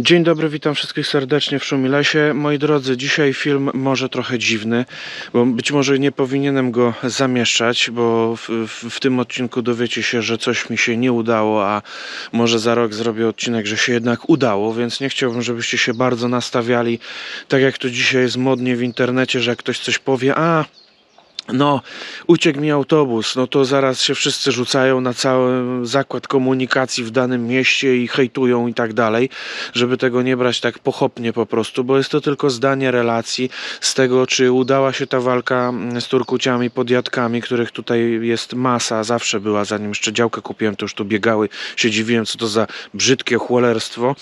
Dzień dobry, witam wszystkich serdecznie w Szumilesie. Moi drodzy, dzisiaj film może trochę dziwny, bo być może nie powinienem go zamieszczać, bo w, w, w tym odcinku dowiecie się, że coś mi się nie udało, a może za rok zrobię odcinek, że się jednak udało, więc nie chciałbym, żebyście się bardzo nastawiali, tak jak to dzisiaj jest modnie w internecie, że jak ktoś coś powie, a no, uciekł mi autobus, no to zaraz się wszyscy rzucają na cały zakład komunikacji w danym mieście i hejtują i tak dalej, żeby tego nie brać tak pochopnie po prostu, bo jest to tylko zdanie relacji z tego, czy udała się ta walka mm, z Turkuciami, podjadkami, których tutaj jest masa, zawsze była, zanim jeszcze działkę kupiłem, to już tu biegały, się dziwiłem, co to za brzydkie chłolerstwo.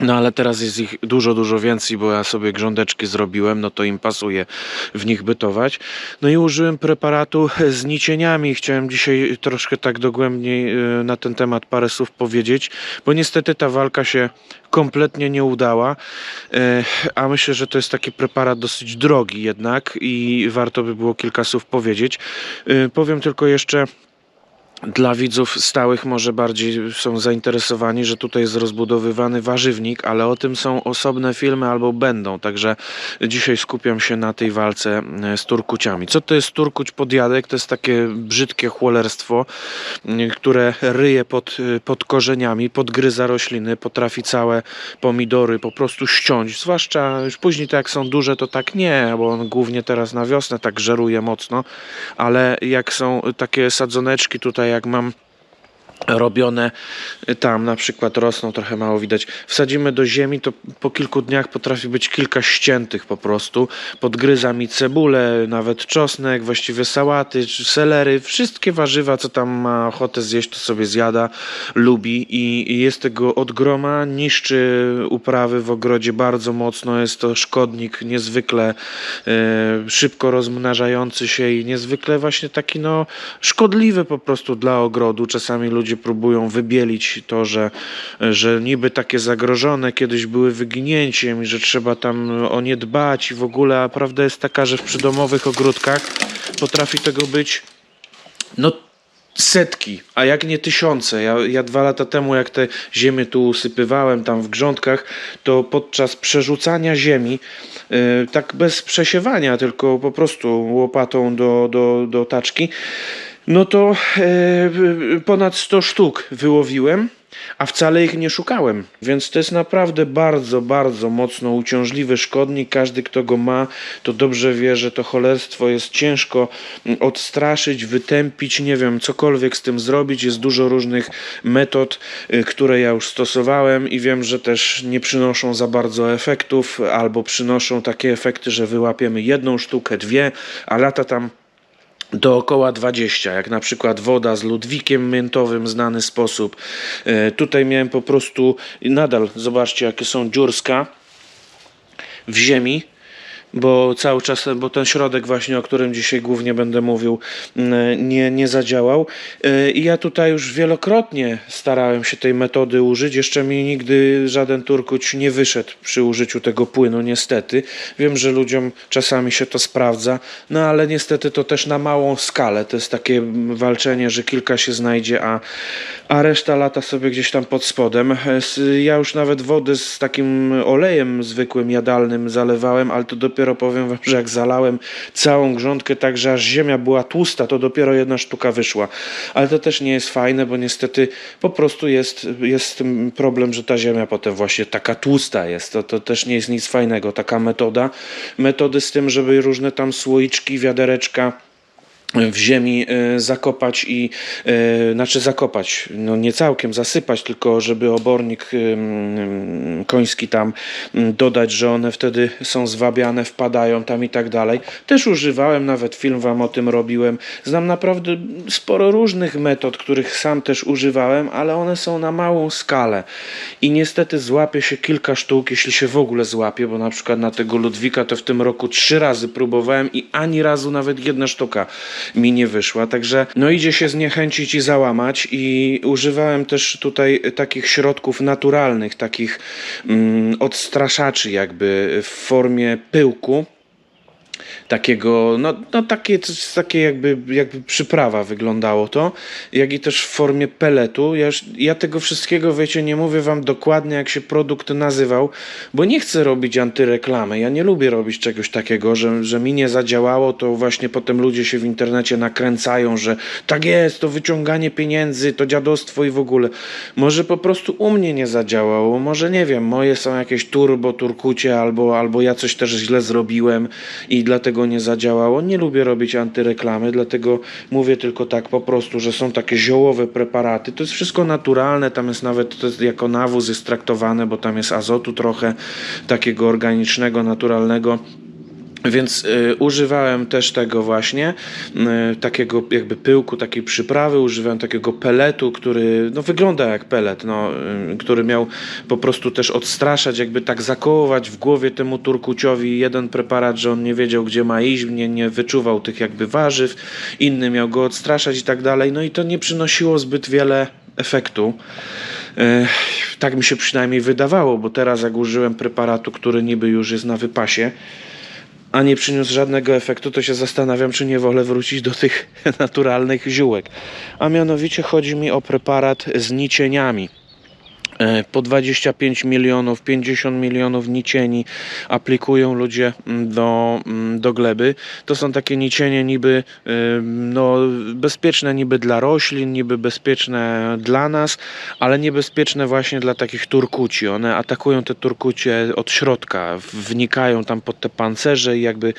No ale teraz jest ich dużo, dużo więcej, bo ja sobie grządeczki zrobiłem, no to im pasuje w nich bytować. No i użyłem preparatu z nicieniami. Chciałem dzisiaj troszkę tak dogłębniej y, na ten temat parę słów powiedzieć, bo niestety ta walka się kompletnie nie udała, y, a myślę, że to jest taki preparat dosyć drogi jednak i warto by było kilka słów powiedzieć. Y, Powiem tylko jeszcze dla widzów stałych może bardziej są zainteresowani, że tutaj jest rozbudowywany warzywnik, ale o tym są osobne filmy albo będą, także dzisiaj skupiam się na tej walce e, z Turkuciami. Co to jest Turkuć podjadek? To jest takie brzydkie chłolerstwo, które ryje pod, e, pod korzeniami, podgryza rośliny, potrafi całe pomidory po prostu ściąć, zwłaszcza już później to jak są duże to tak nie, bo on głównie teraz na wiosnę tak żeruje mocno, ale jak są takie sadzoneczki tutaj, jak mam robione tam na przykład rosną trochę mało widać. Wsadzimy do ziemi to po kilku dniach potrafi być kilka ściętych po prostu. Podgryza mi cebulę nawet czosnek właściwie sałaty selery wszystkie warzywa co tam ma ochotę zjeść to sobie zjada lubi i, jest tego od groma. Niszczy uprawy w ogrodzie bardzo mocno. Jest to szkodnik niezwykle e, szybko rozmnażający się i niezwykle właśnie taki no szkodliwy po prostu dla ogrodu. Czasami ludzie próbują wybielić to, że, że niby takie zagrożone kiedyś były wyginięciem i że trzeba tam o nie dbać i w ogóle, a prawda jest taka, że w przydomowych ogródkach potrafi tego być no setki, a jak nie tysiące. Ja, ja dwa lata temu, jak te ziemię tu usypywałem tam w grządkach, to podczas przerzucania ziemi, yy, tak bez przesiewania, tylko po prostu łopatą do, do, do taczki, no to e, ponad 100 sztuk wyłowiłem, a wcale ich nie szukałem. Więc to jest naprawdę bardzo, bardzo mocno uciążliwy szkodnik. Każdy, kto go ma, to dobrze wie, że to cholerstwo jest ciężko mm, odstraszyć, wytępić, nie wiem, cokolwiek z tym zrobić. Jest dużo różnych metod, y, które ja już stosowałem i wiem, że też nie przynoszą za bardzo efektów, albo przynoszą takie efekty, że wyłapiemy jedną sztukę, dwie, a lata tam dookoła 20, jak na przykład woda z ludwikiem miętowym, znany sposób. E, Tutaj miałem po prostu, nadal zobaczcie jakie są dziurska w ziemi, bo cały czas, bo ten środek właśnie, o którym dzisiaj głównie będę mówił, mm, nie, nie zadziałał. E, I ja tutaj już wielokrotnie starałem się tej metody użyć. Jeszcze mi nigdy żaden turkuć nie wyszedł przy użyciu tego płynu, niestety. Wiem, że ludziom czasami się to sprawdza, no ale niestety to też na małą skalę. To jest takie walczenie, że kilka się znajdzie, a, a reszta lata sobie gdzieś tam pod spodem. S- Ja już nawet wodę z takim olejem zwykłym, jadalnym zalewałem, ale to dopiero powiem wam, że jak zalałem całą grządkę tak, że aż ziemia była tłusta, to dopiero jedna sztuka wyszła. Ale to też nie jest fajne, bo niestety po prostu jest, jest tym problem, że ta ziemia potem właśnie taka tłusta jest. To, to też nie jest nic fajnego, taka metoda. Metody z tym, żeby różne tam słoiczki, wiadereczka w ziemi e, zakopać i e, znaczy zakopać, no nie całkiem zasypać, tylko żeby obornik koński tam dodać, że one wtedy są zwabiane, wpadają tam i tak dalej. Też używałem, nawet film wam o tym robiłem. Znam naprawdę sporo różnych metod, których sam też używałem, ale one są na małą skalę i niestety złapie się kilka sztuk, jeśli się w ogóle złapie, bo na przykład na tego Ludwika to w tym roku trzy razy próbowałem i ani razu nawet jedna sztuka mi nie wyszła, także no idzie się zniechęcić i załamać. I używałem też tutaj takich środków naturalnych, takich mm, odstraszaczy jakby w formie pyłku takiego, no, no takie, takie jakby, jakby przyprawa wyglądało to, jak i też w formie peletu. Ja, ja tego wszystkiego, wiecie, nie mówię wam dokładnie, jak się produkt nazywał, bo nie chcę robić antyreklamy. Ja nie lubię robić czegoś takiego, że, że mi nie zadziałało, to właśnie potem ludzie się w internecie nakręcają, że tak jest, to wyciąganie pieniędzy, to dziadostwo i w ogóle. Może po prostu u mnie nie zadziałało, może nie wiem, moje są jakieś turbo, turkucie, albo, albo ja coś też źle zrobiłem i dlatego nie zadziałało. Nie lubię robić antyreklamy, dlatego mówię tylko tak po prostu, że są takie ziołowe preparaty. To jest wszystko naturalne, tam jest nawet to jest jako nawóz jest traktowane, bo tam jest azotu trochę takiego organicznego, naturalnego. Więc y, używałem też tego właśnie, y, takiego jakby pyłku, takiej przyprawy, używałem takiego peletu, który no, wygląda jak pelet, no, y, który miał po prostu też odstraszać, jakby tak zakołować w głowie temu turkuciowi jeden preparat, że on nie wiedział gdzie ma iść, nie, nie wyczuwał tych jakby warzyw, inny miał go odstraszać i tak dalej, no i to nie przynosiło zbyt wiele efektu. Tak mi się przynajmniej wydawało, bo teraz jak użyłem preparatu, który niby już jest na wypasie, a nie przyniósł żadnego efektu, to się zastanawiam, czy nie wolę wrócić do tych naturalnych ziółek. A mianowicie chodzi mi o preparat z nicieniami. E, Po 25 milionów, 50 milionów nicieni aplikują ludzie mm, do, mm, do gleby. To są takie nicienie niby ym, no, bezpieczne niby dla roślin, niby bezpieczne dla nas, ale niebezpieczne właśnie dla takich turkuci. One atakują te turkucie od środka, wnikają tam pod te pancerze i jakby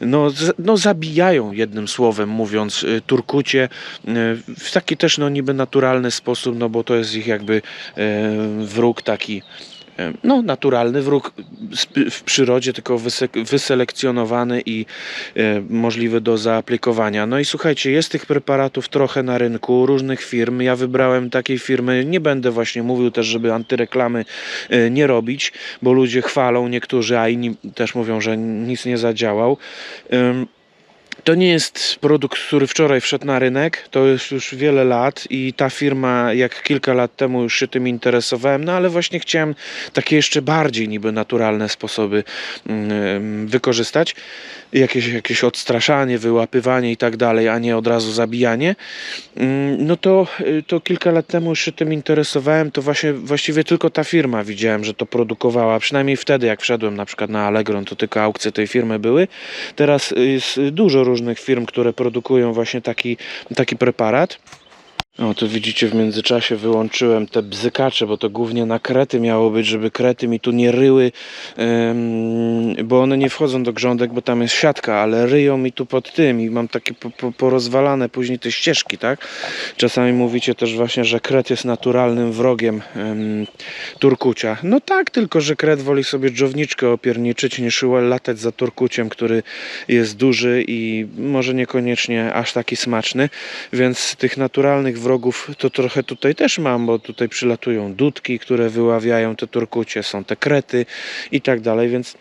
no, no zabijają jednym słowem mówiąc y, turkucie w taki też no niby naturalny sposób, no bo to jest ich jakby y, wróg taki y, no, naturalny wróg w przyrodzie, tylko wyselekcjonowany i e, możliwy do zaaplikowania. No i słuchajcie, jest tych preparatów trochę na rynku, różnych firm. Ja wybrałem takiej firmy, nie będę właśnie mówił też, żeby antyreklamy e, nie robić, bo ludzie chwalą niektórzy, a inni też mówią, że nic nie zadziałał. To nie jest produkt, który wczoraj wszedł na rynek, to jest już wiele lat i ta firma, jak kilka lat temu już się tym interesowałem, no ale właśnie chciałem takie jeszcze bardziej niby naturalne sposoby mm, wykorzystać. Jakieś, jakieś odstraszanie, wyłapywanie i tak dalej, a nie od razu zabijanie. Mm, No to, y, to kilka lat temu już się tym interesowałem, to właśnie, właściwie tylko ta firma widziałem, że to produkowała. Przynajmniej wtedy, jak wszedłem na przykład na Allegro, to tylko aukcje tej firmy były. Teraz jest dużo różnych firm, które produkują właśnie taki, taki preparat. O, tu widzicie w międzyczasie wyłączyłem te bzykacze, bo to głównie na krety miało być, żeby krety mi tu nie ryły, bo one nie wchodzą do grządek, bo tam jest siatka, ale ryją mi tu pod tym i mam takie po, po, porozwalane później te ścieżki, tak? Czasami mówicie też właśnie, że kret jest naturalnym wrogiem em, turkucia. No tak, tylko że kret woli sobie dżowniczkę opierniczyć niż latać za turkuciem, który jest duży i może niekoniecznie aż taki smaczny, więc tych naturalnych wrogów to trochę tutaj też mam, bo tutaj przylatują dudki, które wyławiają te turkucie, są te krety i tak dalej, więc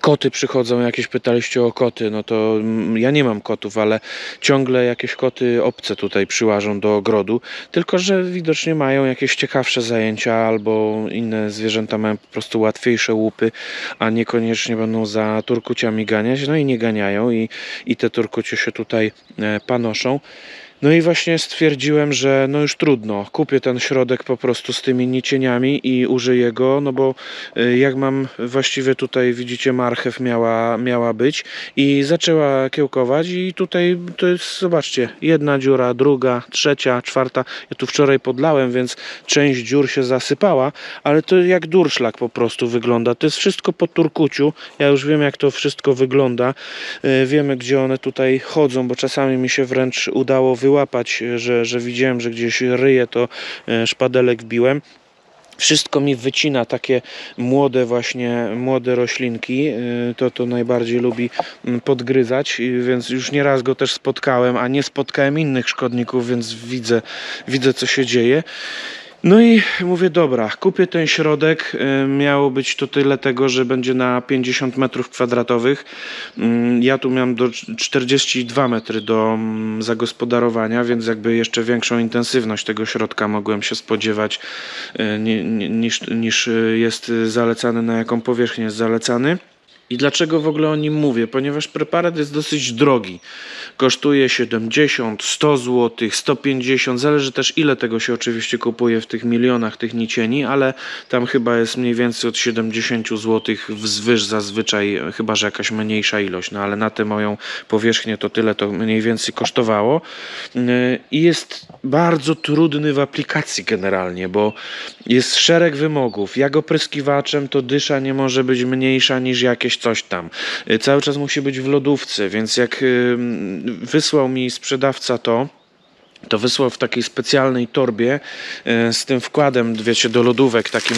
Koty przychodzą, jakieś pytaliście o koty, no to mm, ja nie mam kotów, ale ciągle jakieś koty obce tutaj przyłażą do ogrodu, tylko że widocznie mają jakieś ciekawsze zajęcia albo inne zwierzęta mają po prostu łatwiejsze łupy, a niekoniecznie będą za turkuciami ganiać, no i nie ganiają i, i te turkucie się tutaj e, panoszą. No i właśnie stwierdziłem, że no już trudno. Kupię ten środek po prostu z tymi nicieniami i użyję go, no bo y, jak mam właściwie tutaj widzicie marchew miała, miała być i zaczęła kiełkować i tutaj to jest zobaczcie, jedna dziura, druga, trzecia, czwarta. Ja tu wczoraj podlałem, więc część dziur się zasypała, ale to jak durszlak po prostu wygląda. To jest wszystko po turkuciu. Ja już wiem jak to wszystko wygląda. Y, Wiemy gdzie one tutaj chodzą, bo czasami mi się wręcz udało wyłapać, że, że widziałem, że gdzieś ryje, to e, szpadelek wbiłem. Wszystko mi wycina takie młode właśnie, młode roślinki, y, to to najbardziej lubi mm, podgryzać, więc już nieraz go też spotkałem, a nie spotkałem innych szkodników, więc widzę, widzę co się dzieje. No i mówię, dobra, kupię ten środek. Miało być to tyle tego, że będzie na 50 metrów kwadratowych. Mm, Ja tu miałem do 42 metry do mm, zagospodarowania, więc jakby jeszcze większą intensywność tego środka mogłem się spodziewać ni- niż, niż jest zalecany, na jaką powierzchnię jest zalecany. I dlaczego w ogóle o nim mówię? Ponieważ preparat jest dosyć drogi. Kosztuje 70, 100 zł, 150, zależy też ile tego się oczywiście kupuje w tych milionach tych nicieni, ale tam chyba jest mniej więcej od 70 zł wzwyż zazwyczaj, chyba że jakaś mniejsza ilość, no ale na tę moją powierzchnię to tyle to mniej więcej kosztowało. I jest bardzo trudny w aplikacji generalnie, bo jest szereg wymogów. Jak opryskiwaczem to dysza nie może być mniejsza niż jakieś coś tam. Y, Cały czas musi być w lodówce, więc jak y, wysłał mi sprzedawca to, to wysłał w takiej specjalnej torbie y, z tym wkładem, wiecie, do lodówek takim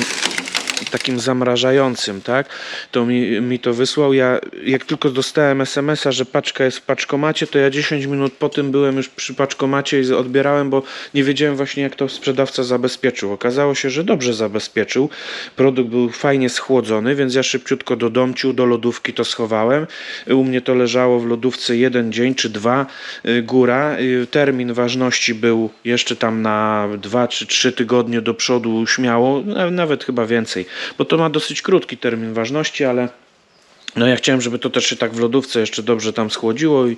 takim zamrażającym, tak? To mi, mi to wysłał. Ja jak tylko dostałem SMS-a, że paczka jest w paczkomacie, to ja 10 minut po tym byłem już przy paczkomacie i odbierałem, bo nie wiedziałem właśnie jak to sprzedawca zabezpieczył. Okazało się, że dobrze zabezpieczył. Produkt był fajnie schłodzony, więc ja szybciutko do domciu, do lodówki to schowałem. U mnie to leżało w lodówce jeden dzień czy dwa y, góra. Y, Termin ważności był jeszcze tam na dwa czy trzy tygodnie do przodu śmiało, na- nawet chyba więcej, bo to ma dosyć krótki termin ważności, ale no ja chciałem, żeby to też się tak w lodówce jeszcze dobrze tam schłodziło i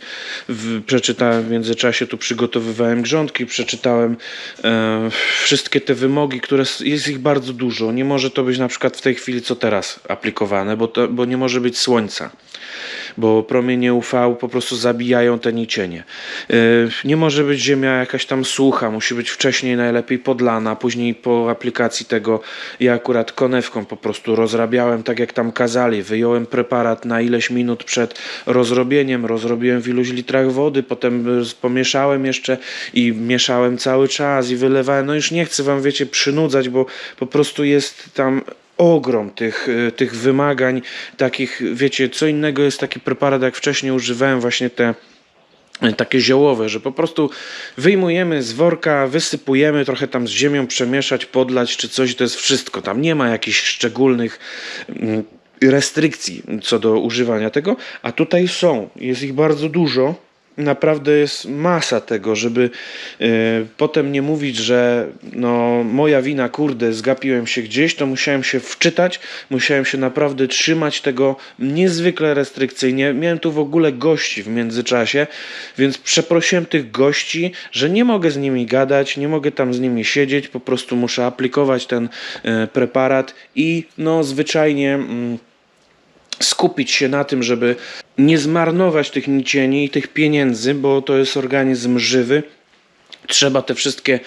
w, przeczytałem w międzyczasie, tu przygotowywałem grządki, przeczytałem e, wszystkie te wymogi, które jest ich bardzo dużo. Nie może to być na przykład w tej chwili co teraz aplikowane, bo, to, bo nie może być słońca bo promienie UV po prostu zabijają te nicienie. Yy, Nie może być ziemia jakaś tam sucha, musi być wcześniej najlepiej podlana, później po aplikacji tego ja akurat konewką po prostu rozrabiałem tak jak tam kazali, wyjąłem preparat na ileś minut przed rozrobieniem, rozrobiłem w iluś litrach wody, potem y, pomieszałem jeszcze i mieszałem cały czas i wylewałem, no już nie chcę wam wiecie przynudzać, bo po prostu jest tam ogrom tych, y, tych wymagań, takich, wiecie, co innego jest taki preparat, jak wcześniej używałem właśnie te y, takie ziołowe, że po prostu wyjmujemy z worka, wysypujemy, trochę tam z ziemią przemieszać, podlać czy coś, to jest wszystko. Tam nie ma jakichś szczególnych mm, restrykcji co do używania tego, a tutaj są, jest ich bardzo dużo. Naprawdę jest masa tego, żeby y, potem nie mówić, że no moja wina, kurde, zgapiłem się gdzieś, to musiałem się wczytać, musiałem się naprawdę trzymać tego niezwykle restrykcyjnie. Miałem tu w ogóle gości w międzyczasie, więc przeprosiłem tych gości, że nie mogę z nimi gadać, nie mogę tam z nimi siedzieć, po prostu muszę aplikować ten y, preparat i no zwyczajnie. Mm, skupić się na tym, żeby nie zmarnować tych nicieni i tych pieniędzy, bo to jest organizm żywy. Trzeba te wszystkie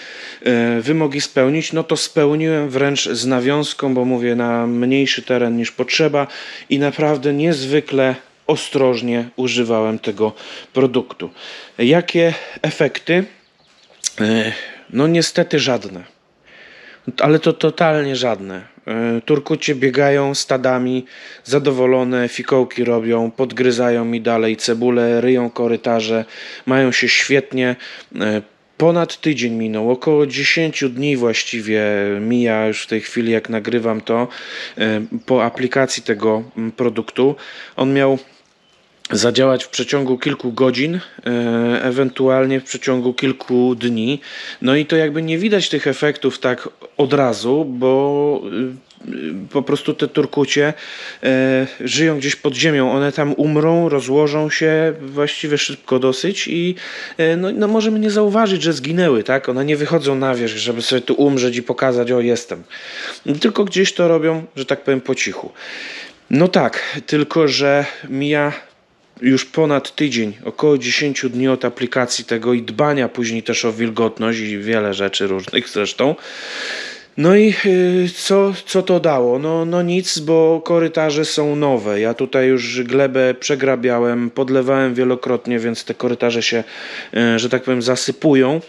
e, wymogi spełnić. No to spełniłem wręcz z nawiązką, bo mówię na mniejszy teren niż potrzeba i naprawdę niezwykle ostrożnie używałem tego produktu. Jakie efekty? E, No niestety żadne ale to totalnie żadne. E, Turkucie biegają stadami, zadowolone, fikołki robią, podgryzają mi dalej cebulę, ryją korytarze, mają się świetnie. E, Ponad tydzień minął, około 10 dni właściwie mija już w tej chwili, jak nagrywam to, e, po aplikacji tego mm, produktu. On miał zadziałać w przeciągu kilku godzin, e, ewentualnie w przeciągu kilku dni. No i to jakby nie widać tych efektów tak od razu, bo y, po prostu te turkucie e, żyją gdzieś pod ziemią. One tam umrą, rozłożą się właściwie szybko dosyć i e, no, no możemy nie zauważyć, że zginęły, tak? One nie wychodzą na wierzch, żeby sobie tu umrzeć i pokazać, o jestem. Tylko gdzieś to robią, że tak powiem, po cichu. No tak, tylko że mija już ponad tydzień, około 10 dni od aplikacji tego i dbania później też o wilgotność i wiele rzeczy różnych zresztą. No i y, co, co to dało? No, no nic, bo korytarze są nowe. Ja tutaj już glebę przegrabiałem, podlewałem wielokrotnie, więc te korytarze się, y, że tak powiem, zasypują.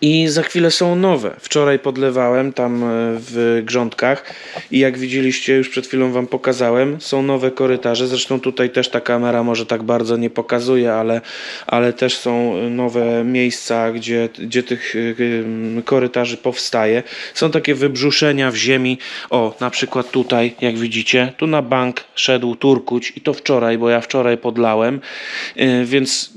I za chwilę są nowe. Wczoraj podlewałem tam e, w grządkach i jak widzieliście, już przed chwilą Wam pokazałem, są nowe korytarze. Zresztą tutaj też ta kamera może tak bardzo nie pokazuje, ale, ale też są nowe miejsca, gdzie, gdzie tych e, korytarzy powstaje. Są takie wybrzuszenia w ziemi. O, na przykład tutaj, jak widzicie, tu na bank szedł turkuć i to wczoraj, bo ja wczoraj podlałem. E, Więc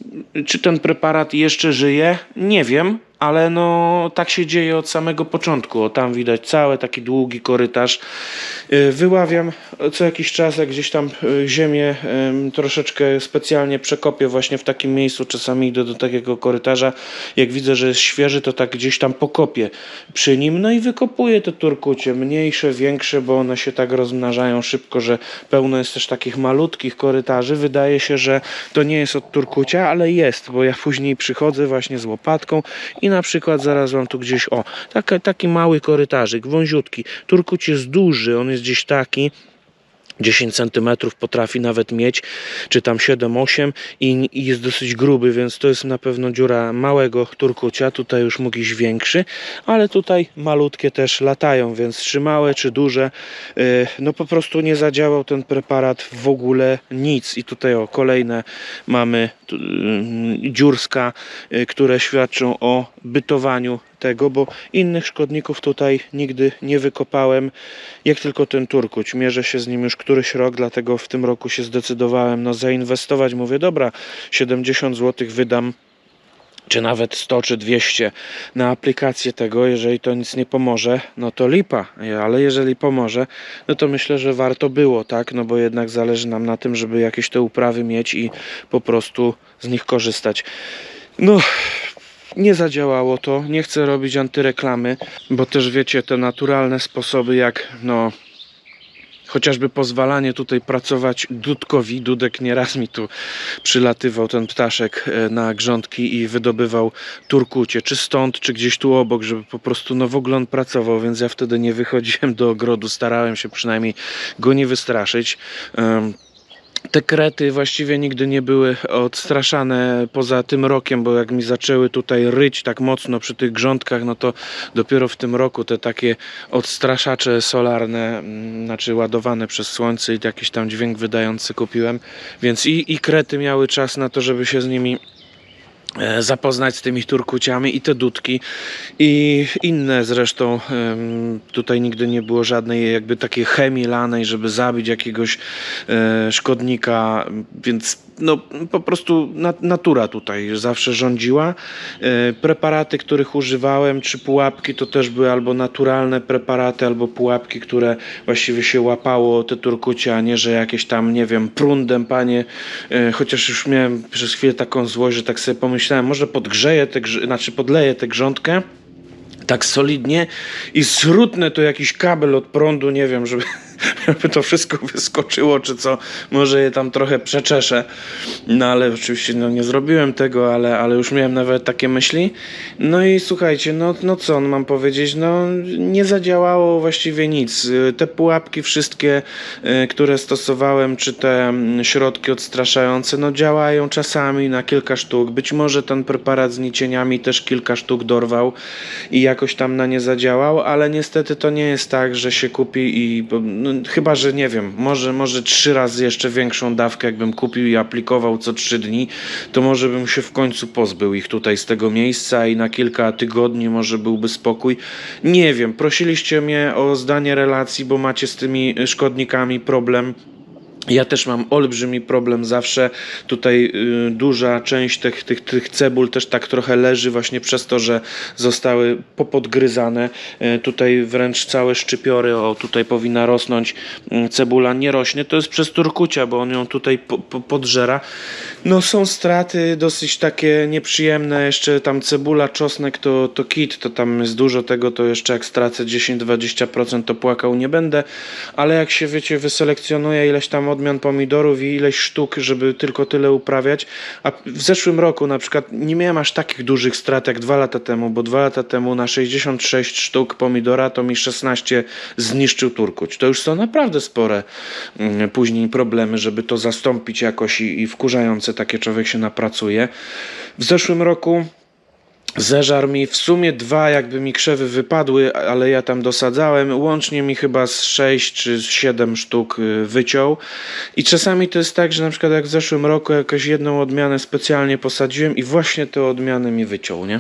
czy ten preparat jeszcze żyje? Nie wiem ale no tak się dzieje od samego początku. O, tam widać cały taki długi korytarz. Y, Wyławiam co jakiś czas, jak gdzieś tam y, ziemię em, troszeczkę specjalnie przekopię właśnie w takim miejscu. Czasami idę do takiego korytarza. Jak widzę, że jest świeży, to tak gdzieś tam pokopię przy nim. No i wykopuję te turkucie, mniejsze, większe, bo one się tak rozmnażają szybko, że pełno jest też takich malutkich korytarzy. Wydaje się, że to nie jest od turkucia, ale jest, bo ja później przychodzę właśnie z łopatką i na przykład zaraz wam tu gdzieś, o, taki, taki mały korytarzyk, wąziutki. Turkuć jest duży, on jest gdzieś taki. 10 cm potrafi nawet mieć, czy tam 7-8 i, i jest dosyć gruby, więc to jest na pewno dziura małego turkucia. Tutaj już mógł iść większy, ale tutaj malutkie też latają, więc czy małe, czy duże, yy, no po prostu nie zadziałał ten preparat w ogóle nic. I tutaj o kolejne mamy yy, dziurska, yy, które świadczą o bytowaniu tego, bo innych szkodników tutaj nigdy nie wykopałem, jak tylko ten turkuć. Mierzę się z nim już któryś rok, dlatego w tym roku się zdecydowałem no, zainwestować. Mówię, dobra, 70 zł wydam czy nawet 100 czy 200 na aplikację tego, jeżeli to nic nie pomoże, no to lipa, ale jeżeli pomoże, no to myślę, że warto było, tak, no bo jednak zależy nam na tym, żeby jakieś te uprawy mieć i po prostu z nich korzystać. No, nie zadziałało to, nie chcę robić antyreklamy, bo też wiecie, te naturalne sposoby jak, no, chociażby pozwalanie tutaj pracować dudkowi. Dudek nieraz mi tu przylatywał ten ptaszek e, na grządki i wydobywał turkucie, czy stąd, czy gdzieś tu obok, żeby po prostu no w ogóle on pracował, więc ja wtedy nie wychodziłem do ogrodu, starałem się przynajmniej go nie wystraszyć. Em, te krety właściwie nigdy nie były odstraszane poza tym rokiem, bo jak mi zaczęły tutaj ryć tak mocno przy tych grządkach, no to dopiero w tym roku te takie odstraszacze solarne, mm, znaczy ładowane przez słońce i jakiś tam dźwięk wydający kupiłem, więc i, i krety miały czas na to, żeby się z nimi zapoznać z tymi turkuciami i te dudki. I inne zresztą tutaj nigdy nie było żadnej jakby takiej chemii lanej, żeby zabić jakiegoś e, szkodnika, więc no po prostu na, natura tutaj zawsze rządziła. E, preparaty, których używałem, czy pułapki, to też były albo naturalne preparaty, albo pułapki, które właściwie się łapało te turkucie, a nie, że jakieś tam, nie wiem, prundem, panie, e, chociaż już miałem przez chwilę taką złość, że tak sobie pomyślałem, może podgrzeję, te, znaczy podleję tę grządkę, tak solidnie i zrutnę to jakiś kabel od prądu, nie wiem, żeby, żeby to wszystko wyskoczyło, czy co, może je tam trochę przeczeszę. No ale oczywiście no, nie zrobiłem tego, ale, ale już miałem nawet takie myśli. No i słuchajcie, no, no co no, mam powiedzieć, no nie zadziałało właściwie nic. Te pułapki wszystkie, y, które stosowałem, czy te mm, środki odstraszające, no działają czasami na kilka sztuk. Być może ten preparat z nicieniami też kilka sztuk dorwał i jakoś tam na nie zadziałał, ale niestety to nie jest tak, że się kupi i no, chyba, że nie wiem, może, może trzy razy jeszcze większą dawkę jakbym kupił i aplikował co trzy dni, to może bym się w końcu pozbył ich tutaj z tego miejsca i na kilka tygodni może byłby spokój. Nie wiem, prosiliście mnie o zdanie relacji, bo macie z tymi szkodnikami problem. Ja też mam olbrzymi problem zawsze. Tutaj y, duża część tych, tych, tych cebul też tak trochę leży właśnie przez to, że zostały popodgryzane. Y, tutaj wręcz całe szczypiory, o tutaj powinna rosnąć y, cebula, nie rośnie. To jest przez turkucia, bo on ją tutaj po, po, podżera. No są straty dosyć takie nieprzyjemne. Jeszcze tam cebula, czosnek to, to kit, to tam jest dużo tego, to jeszcze jak stracę 10-20% to płakał nie będę. Ale jak się wiecie, wyselekcjonuje ileś tam odmian pomidorów i ileś sztuk, żeby tylko tyle uprawiać. A w zeszłym roku na przykład nie miałem aż takich dużych strat jak dwa lata temu, bo dwa lata temu na 66 sztuk pomidora to mi 16 zniszczył turkuć. To już są naprawdę spore mm, później problemy, żeby to zastąpić jakoś i, i wkurzające takie człowiek się napracuje. W zeszłym roku Zeżar mi w sumie dwa jakby mi krzewy wypadły, ale ja tam dosadzałem. Łącznie mi chyba z 6 czy 7 sztuk y, wyciął. I czasami to jest tak, że na przykład jak w zeszłym roku jakąś jedną odmianę specjalnie posadziłem i właśnie te odmiany mi wyciął, nie?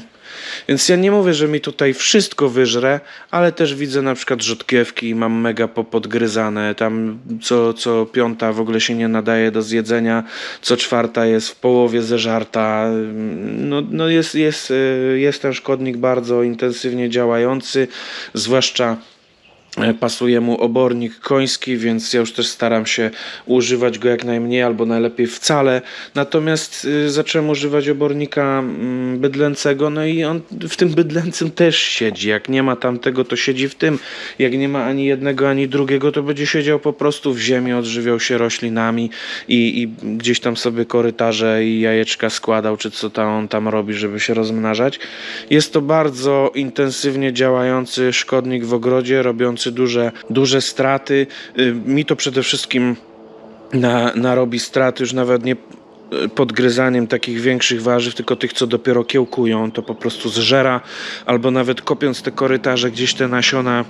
Więc ja nie mówię, że mi tutaj wszystko wyżre, ale też widzę na przykład rzodkiewki i mam mega popodgryzane. Tam co, co piąta w ogóle się nie nadaje do zjedzenia, co czwarta jest w połowie zeżarta. No, no jest, jest, y, jest ten szkodnik bardzo intensywnie działający, zwłaszcza Pasuje mu obornik koński, więc ja już też staram się używać go jak najmniej albo najlepiej wcale. Natomiast y, zacząłem używać obornika mm, bydlęcego, no i on w tym bydlęcym też siedzi. Jak nie ma tamtego, to siedzi w tym. Jak nie ma ani jednego, ani drugiego, to będzie siedział po prostu w ziemi, odżywiał się roślinami i, i gdzieś tam sobie korytarze i jajeczka składał, czy co tam on tam robi, żeby się rozmnażać. Jest to bardzo intensywnie działający szkodnik w ogrodzie, robiący duże, duże straty. Y, Mi to przede wszystkim na, narobi straty już nawet nie y, podgryzaniem takich większych warzyw, tylko tych, co dopiero kiełkują, to po prostu zżera, albo nawet kopiąc te korytarze, gdzieś te nasiona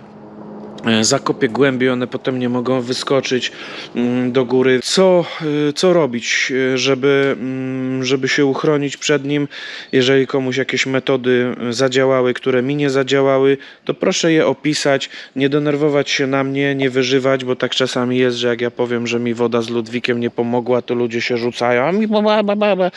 zakopie głębiej, one potem nie mogą wyskoczyć mm, do góry. Co, y, co robić, y, żeby, mm, żeby się uchronić przed nim? Jeżeli komuś jakieś metody zadziałały, które mi nie zadziałały, to proszę je opisać, nie denerwować się na mnie, nie wyżywać, bo tak czasami jest, że jak ja powiem, że mi woda z Ludwikiem nie pomogła, to ludzie się rzucają, a mi ba, ba, ba, ba.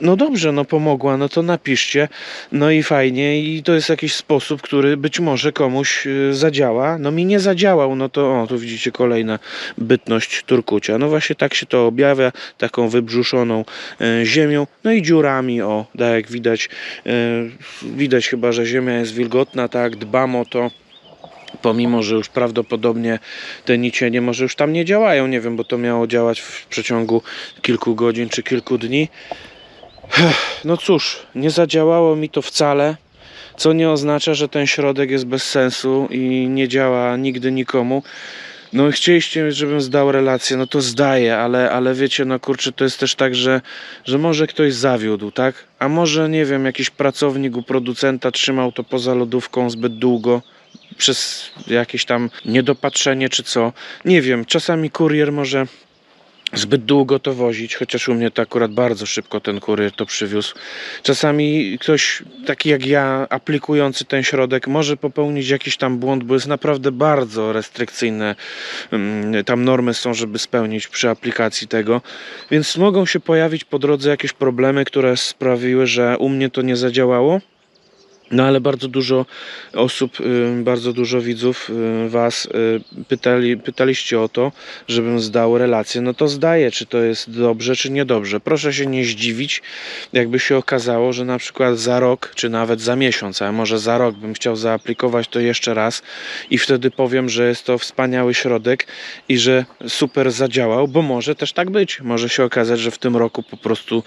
No dobrze, no pomogła, no to napiszcie. No i fajnie, i to jest jakiś sposób, który być może komuś zadziała. No mi nie zadziałał, no to o, tu widzicie kolejna bytność turkucia. No właśnie tak się to objawia, taką wybrzuszoną e, ziemią, no i dziurami, o, tak jak widać, e, widać chyba, że ziemia jest wilgotna, tak, dbam o to pomimo, że już prawdopodobnie te nicienie może już tam nie działają, nie wiem, bo to miało działać w przeciągu kilku godzin czy kilku dni. No cóż, nie zadziałało mi to wcale, co nie oznacza, że ten środek jest bez sensu i nie działa nigdy nikomu. No chcieliście, żebym zdał relację, no to zdaję, ale, ale wiecie, no kurczę, to jest też tak, że, że może ktoś zawiódł, tak? A może, nie wiem, jakiś pracownik u producenta trzymał to poza lodówką zbyt długo przez jakieś tam niedopatrzenie czy co. Nie wiem, czasami kurier może zbyt długo to wozić, chociaż u mnie to akurat bardzo szybko ten kurier to przywiózł. Czasami ktoś taki jak ja, aplikujący ten środek, może popełnić jakiś tam błąd, bo jest naprawdę bardzo restrykcyjne. mm, Tam normy są, żeby spełnić przy aplikacji tego. Więc mogą się pojawić po drodze jakieś problemy, które sprawiły, że u mnie to nie zadziałało. No ale bardzo dużo osób, y, bardzo dużo widzów y, Was y, pytali, pytaliście o to, żebym zdał relację. No to zdaję, czy to jest dobrze, czy niedobrze. Proszę się nie zdziwić, jakby się okazało, że na przykład za rok, czy nawet za miesiąc, a może za rok bym chciał zaaplikować to jeszcze raz i wtedy powiem, że jest to wspaniały środek i że super zadziałał, bo może też tak być. Może się okazać, że w tym roku po prostu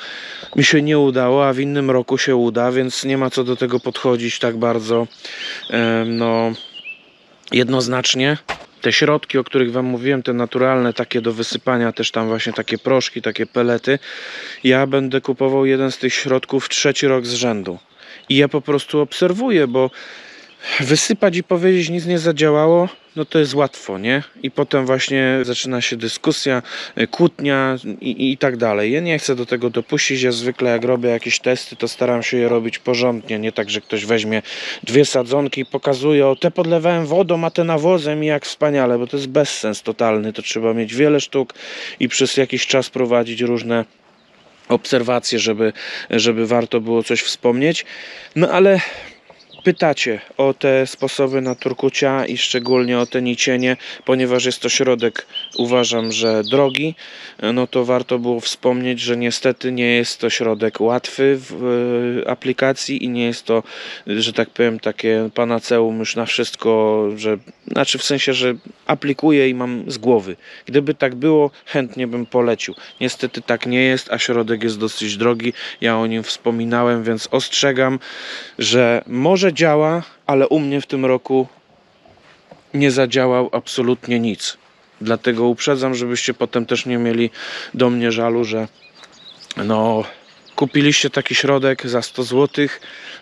mi się nie udało, a w innym roku się uda, więc nie ma co do tego podchodzić tak bardzo no, jednoznacznie. Te środki, o których Wam mówiłem, te naturalne, takie do wysypania, też tam właśnie takie proszki, takie pelety, ja będę kupował jeden z tych środków trzeci rok z rzędu. I ja po prostu obserwuję, bo wysypać i powiedzieć nic nie zadziałało, no to jest łatwo, nie? I potem właśnie zaczyna się dyskusja, y, kłótnia i, i tak dalej. Ja nie chcę do tego dopuścić. Ja zwykle jak robię jakieś testy, to staram się je robić porządnie, nie tak, że ktoś weźmie dwie sadzonki i pokazuje, o te podlewałem wodą, a te nawozem i jak wspaniale, bo to jest bezsens totalny. To trzeba mieć wiele sztuk i przez jakiś czas prowadzić różne obserwacje, żeby, żeby warto było coś wspomnieć. No ale pytacie o te sposoby na turkucia i szczególnie o te nicienie, ponieważ jest to środek, uważam, że drogi, no to warto było wspomnieć, że niestety nie jest to środek łatwy w e, aplikacji i nie jest to, że tak powiem, takie panaceum już na wszystko, że, znaczy w sensie, że aplikuję i mam z głowy. Gdyby tak było, chętnie bym polecił. Niestety tak nie jest, a środek jest dosyć drogi. Ja o nim wspominałem, więc ostrzegam, że może działa, ale u mnie w tym roku nie zadziałał absolutnie nic. Dlatego uprzedzam, żebyście potem też nie mieli do mnie żalu, że no kupiliście taki środek za 100 zł,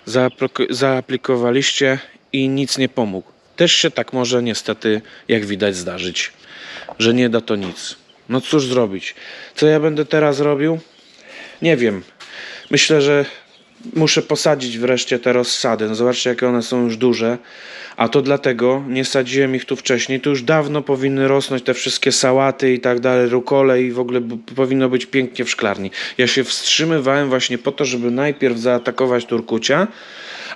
zaaplik- zaaplikowaliście i nic nie pomógł. Też się tak może niestety, jak widać, zdarzyć, że nie da to nic. No cóż zrobić? Co ja będę teraz robił? Nie wiem. Myślę, że muszę posadzić wreszcie te rozsady. No zobaczcie, jakie one są już duże. A to dlatego nie sadziłem ich tu wcześniej. To już dawno powinny rosnąć te wszystkie sałaty i tak dalej, rukole i w ogóle powinno być pięknie w szklarni. Ja się wstrzymywałem właśnie po to, żeby najpierw zaatakować turkucia,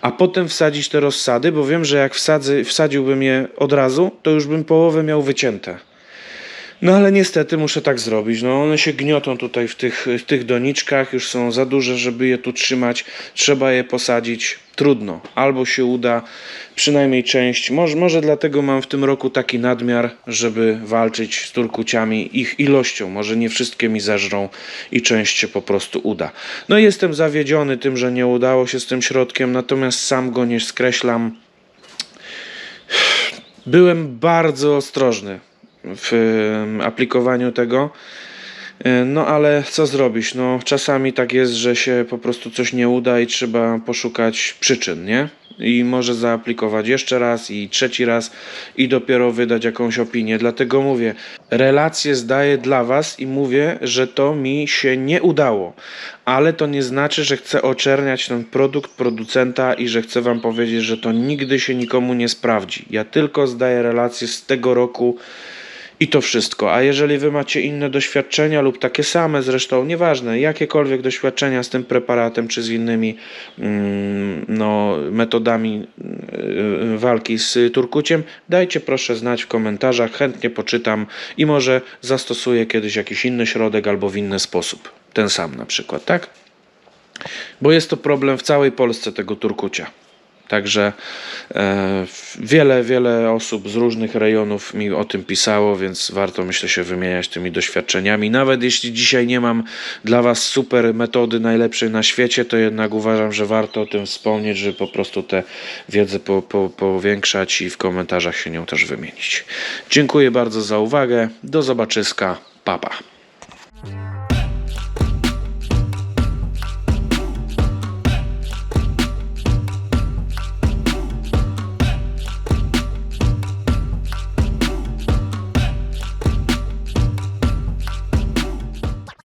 a potem wsadzić te rozsady, bo wiem, że jak wsadzę, wsadziłbym je od razu, to już bym połowę miał wycięte. No ale niestety muszę tak zrobić. No one się gniotą tutaj w tych, w tych doniczkach, już są za duże, żeby je tu trzymać. Trzeba je posadzić. Trudno. Albo się uda, przynajmniej część. Może, może dlatego mam w tym roku taki nadmiar, żeby walczyć z turkuciami ich ilością. Może nie wszystkie mi zeżrą i część się po prostu uda. No jestem zawiedziony tym, że nie udało się z tym środkiem, natomiast sam go nie skreślam. Byłem bardzo ostrożny w aplikowaniu tego. E, No ale co zrobić? No czasami tak jest, że się po prostu coś nie uda i trzeba poszukać przyczyn, nie? I może zaaplikować jeszcze raz i trzeci raz i dopiero wydać jakąś opinię. Dlatego mówię, relacje zdaję dla Was i mówię, że to mi się nie udało. Ale to nie znaczy, że chcę oczerniać ten produkt producenta i że chcę Wam powiedzieć, że to nigdy się nikomu nie sprawdzi. Ja tylko zdaję relacje z tego roku i to wszystko. A jeżeli wy macie inne doświadczenia lub takie same zresztą, nieważne, jakiekolwiek doświadczenia z tym preparatem czy z innymi mm, no, metodami yy, walki z turkuciem, dajcie proszę znać w komentarzach, chętnie poczytam i może zastosuję kiedyś jakiś inny środek albo w inny sposób. Ten sam na przykład, tak? Bo jest to problem w całej Polsce tego turkucia. Także e, wiele, wiele osób z różnych rejonów mi o tym pisało, więc warto myślę się wymieniać tymi doświadczeniami. Nawet jeśli dzisiaj nie mam dla Was super metody najlepszej na świecie, to jednak uważam, że warto o tym wspomnieć, żeby po prostu tę wiedzę po, po, powiększać i w komentarzach się nią też wymienić. Dziękuję bardzo za uwagę. Do zobaczyska. Papa.